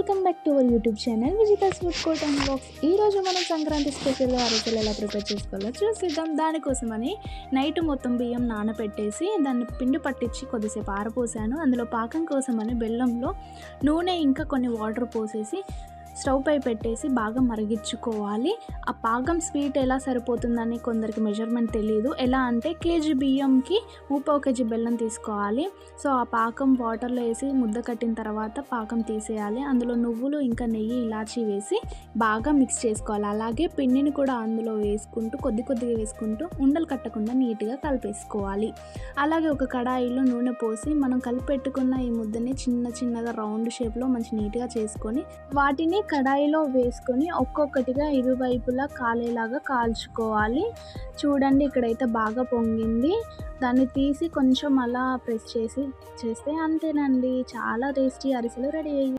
Welcome back to our YouTube channel Vijitha's food court and box ఈ రోజు మనం Sankranti special అరసలు ఎలా ప్రిపేర్ చేసుకోవాలో చూసిద్దాం. దానికోసమని నైట్ మొత్తం బియ్యం నానబెట్టేసి దాన్ని పిండి పట్టించి కొద్దిసేపు ఆరపోసాను అందులో పాకం కోసమని బెల్లంలో నూనె ఇంకా కొన్ని వాటర్ పోసేసి స్టవ్ పై పెట్టేసి బాగా మరిగించుకోవాలి. ఆ పాకం స్వీట్ ఎలా సరిపోతుందని కొందరికి మెజర్మెంట్ తెలియదు ఎలా అంటే కేజీ బియ్యంకి ముప్పావు కేజీ బెల్లం తీసుకోవాలి. సో ఆ పాకం వాటర్లో వేసి ముద్ద కట్టిన తర్వాత పాకం తీసేయాలి. అందులో నువ్వులు ఇంకా నెయ్యి ఇలాచి వేసి బాగా మిక్స్ చేసుకోవాలి. అలాగే పిండిని కూడా అందులో వేసుకుంటూ కొద్ది కొద్దిగా వేసుకుంటూ ఉండలు కట్టకుండా నీట్గా కలిపేసుకోవాలి. అలాగే ఒక కడాయిలో నూనె పోసి మనం కలిపెట్టుకున్న ఈ ముద్దని చిన్న చిన్నగా రౌండ్ షేప్లో మంచి నీట్గా చేసుకొని వాటిని కడాయిలో వేసుకొని ఒక్కొక్కటిగా ఇరువైపులా కాలేలాగా కాల్చుకోవాలి. చూడండి ఇక్కడైతే బాగా పొంగింది. దాన్ని తీసి కొంచెం అలా ప్రెస్ చేసి చేస్తే అంతేనండి. చాలా టేస్టీ అరిసెలు రెడీ అయ్యి